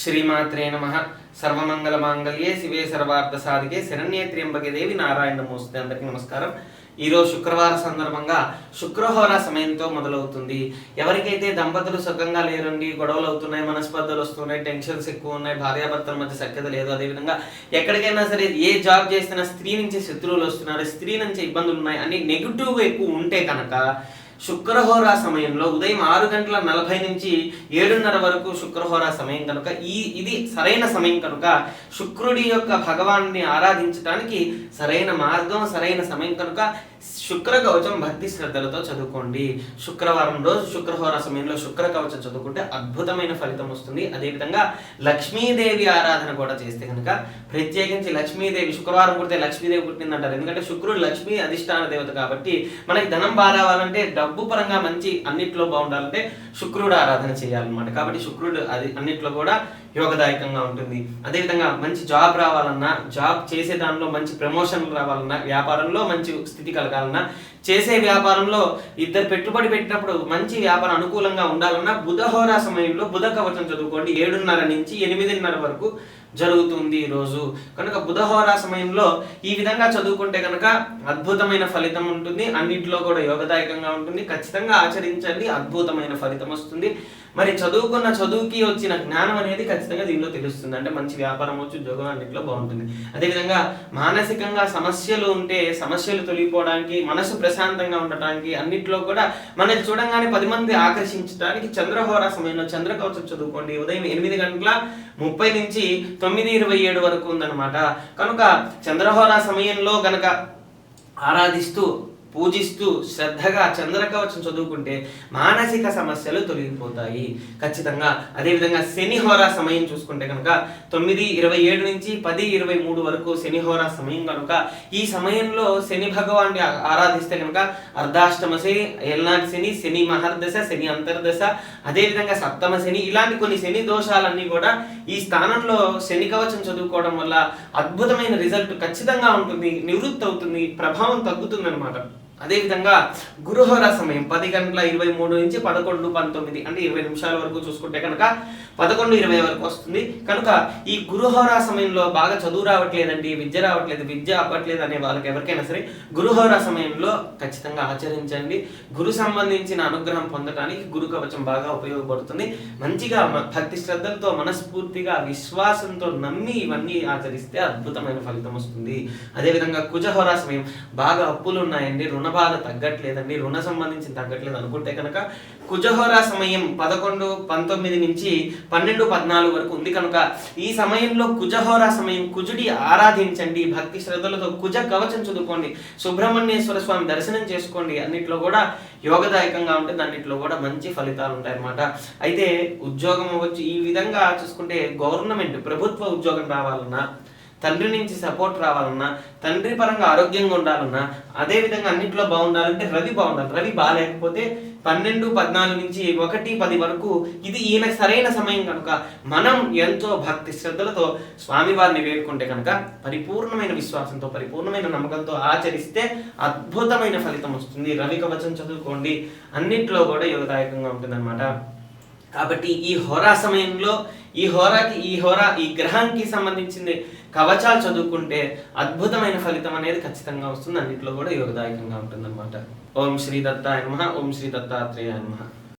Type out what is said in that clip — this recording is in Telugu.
శ్రీమాత్రే నమ. సర్వమంగళ మాంగళ్యే శివే సర్వార్థ సాధికే శరణ్యే త్ర్యంబకే దేవి నారాయణ నమోస్తే అందరికీ నమస్కారం. ఈరోజు శుక్రవార సందర్భంగా శుక్రహోర సమయంతో మొదలవుతుంది. ఎవరికైతే దంపతులు సుఖంగా లేరండి గొడవలు అవుతున్నాయి మనస్పర్ధలు వస్తున్నాయి టెన్షన్స్ ఎక్కువ ఉన్నాయి భార్యాభర్తల మధ్య సఖ్యత లేదు అదేవిధంగా ఎక్కడికైనా సరే ఏ జాబ్ చేస్తున్నా స్త్రీ నుంచి శత్రువులు వస్తున్నారు స్త్రీ నుంచి ఇబ్బందులు ఉన్నాయి అని నెగిటివ్ ఎక్కువ ఉంటే కనుక శుక్రహోరా సమయంలో ఉదయం ఆరు గంటల నలభై నుంచి ఏడున్నర వరకు శుక్రహోరా సమయం కనుక ఈ ఇది సరైన సమయం కనుక శుక్రుడి యొక్క భగవాన్ని ఆరాధించడానికి సరైన మార్గం సరైన సమయం కనుక శుక్ర కవచం భక్తి శ్రద్ధలతో చదువుకోండి. శుక్రవారం రోజు శుక్రహోర సమయంలో శుక్ర కవచం చదువుకుంటే అద్భుతమైన ఫలితం వస్తుంది. అదేవిధంగా లక్ష్మీదేవి ఆరాధన కూడా చేస్తే కనుక ప్రత్యేకించి లక్ష్మీదేవి శుక్రవారం పుడితే లక్ష్మీదేవి పుట్టిందంటారు. ఎందుకంటే శుక్రుడు లక్ష్మీ అధిష్టాన దేవత కాబట్టి మనకి ధనం బాగా రావాలంటే డబ్బు పరంగా మంచి అన్నిట్లో బాగుండాలంటే శుక్రుడు ఆరాధన చేయాలన్నమాట. కాబట్టి శుక్రుడు అది అన్నిట్లో కూడా యోగదాయకంగా ఉంటుంది. అదేవిధంగా మంచి జాబ్ రావాలన్నా జాబ్ చేసే దానిలో మంచి ప్రమోషన్లు రావాలన్నా వ్యాపారంలో మంచి స్థితి కలగాలన్నా చేసే వ్యాపారంలో ఇద్దరు పెట్టుబడి పెట్టినప్పుడు మంచి వ్యాపారం అనుకూలంగా ఉండాలన్నా బుధహోర సమయంలో బుధ కవచం చదువుకోండి. ఏడున్నర నుంచి ఎనిమిదిన్నర వరకు జరుగుతుంది ఈరోజు కనుక బుధహోరా సమయంలో ఈ విధంగా చదువుకుంటే కనుక అద్భుతమైన ఫలితం ఉంటుంది. అన్నింటిలో కూడా యోగదాయకంగా ఉంటుంది. ఖచ్చితంగా ఆచరించండి. అద్భుతమైన ఫలితం వస్తుంది. మరి చదువుకున్న చదువుకి వచ్చిన జ్ఞానం అనేది ఖచ్చితంగా దీనిలో తెలుస్తుంది. అంటే మంచి వ్యాపారం వచ్చి ఉద్యోగం అన్నింటిలో బాగుంటుంది. అదేవిధంగా మానసికంగా సమస్యలు ఉంటే సమస్యలు తొలగిపోవడానికి మనసు ప్రశాంతంగా ఉండటానికి అన్నింటిలో కూడా మనల్ని చూడంగానే పది మంది ఆకర్షించడానికి చంద్రహోర సమయంలో చంద్రకవచం చదువుకోండి. ఉదయం ఎనిమిది గంటల ముప్పై నుంచి తొమ్మిది ఇరవై ఏడు వరకు ఉందన్నమాట. కనుక చంద్రహోర సమయంలో గనక ఆరాధిస్తూ పూజిస్తూ శ్రద్ధగా చంద్రకవచం చదువుకుంటే మానసిక సమస్యలు తొలగిపోతాయి. ఖచ్చితంగా అదేవిధంగా శనిహోర సమయం చూసుకుంటే కనుక తొమ్మిది ఇరవై ఏడు నుంచి పది ఇరవై మూడు వరకు శనిహోర సమయం కనుక ఈ సమయంలో శని భగవాన్ని ఆరాధిస్తే కనుక అర్ధాష్టమ శని ఏల్నాటి శని శని మహర్దశ శని అంతర్దశ అదేవిధంగా సప్తమ శని ఇలాంటి కొన్ని శని దోషాలన్నీ కూడా ఈ స్థానంలో శని కవచం చదువుకోవడం వల్ల అద్భుతమైన రిజల్ట్ ఖచ్చితంగా ఉంటుంది నివృత్తి అవుతుంది ప్రభావం తగ్గుతుంది అనమాట అదేవిధంగా గురుహోర సమయం పది గంటల ఇరవై మూడు నుంచి పదకొండు పంతొమ్మిది అంటే ఇరవై నిమిషాల వరకు చూసుకుంటే కనుక పదకొండు ఇరవై వరకు వస్తుంది. కనుక ఈ గురుహోర సమయంలో బాగా చదువు రావట్లేదండి విద్య రావట్లేదు విద్య అవ్వట్లేదు అనే వాళ్ళకి ఎవరికైనా సరే గురుహోర సమయంలో ఖచ్చితంగా ఆచరించండి. గురు సంబంధించిన అనుగ్రహం పొందడానికి గురు కవచం బాగా ఉపయోగపడుతుంది. మంచిగా భక్తి శ్రద్ధలతో మనస్ఫూర్తిగా విశ్వాసంతో నమ్మి ఇవన్నీ ఆచరిస్తే అద్భుతమైన ఫలితం వస్తుంది. అదేవిధంగా కుజహోర సమయం బాగా అప్పులు ఉన్నాయండి రుణ బాధ తగ్గట్లేదండి. రుణ సంబంధించి తగ్గట్లేదు అనుకుంటే కనుక కుజహోర సమయం పదకొండు పంతొమ్మిది నుంచి పన్నెండు పద్నాలుగు వరకు ఉంది కనుక ఈ సమయంలో కుజహోర సమయం కుజుడి ఆరాధించండి. భక్తి శ్రద్ధలతో కుజ కవచం చదువుకోండి. సుబ్రహ్మణ్యేశ్వర స్వామి దర్శనం చేసుకోండి. అన్నిట్లో కూడా యోగదాయకంగా ఉంటుంది. అన్నిట్లో కూడా మంచి ఫలితాలు ఉంటాయి అన్నమాట అయితే ఉద్యోగం అవ్వచ్చు. ఈ విధంగా చూసుకుంటే గవర్నమెంట్ ప్రభుత్వ ఉద్యోగం రావాలన్నా తండ్రి నుంచి సపోర్ట్ రావాలన్నా తండ్రి పరంగా ఆరోగ్యంగా ఉండాలన్నా అదే విధంగా అన్నింటిలో బాగుండాలంటే రవి బాగుండాలి. రవి బాగాలేకపోతే పన్నెండు పద్నాలుగు నుంచి ఒకటి పది వరకు ఇది ఈయన సరైన సమయం కనుక మనం ఎంతో భక్తి శ్రద్ధలతో స్వామివారిని వేడుకుంటే కనుక పరిపూర్ణమైన విశ్వాసంతో పరిపూర్ణమైన నమ్మకంతో ఆచరిస్తే అద్భుతమైన ఫలితం వస్తుంది. రవి కవచం చదువుకోండి. అన్నిట్లో కూడా యోగదాయకంగా ఉంటుందన్నమాట. కాబట్టి ఈ హోరా సమయంలో ఈ హోరాకి ఈ హోరా ఈ గ్రహానికి సంబంధించింది కవచాలు చదువుకుంటే అద్భుతమైన ఫలితం అనేది ఖచ్చితంగా వస్తుంది. అన్నింటిలో కూడా యోగదాయకంగా ఉంటుందన్నమాట. ఓం శ్రీ దత్తాయ నమ ఓం శ్రీ దత్తాత్రేయ నమ.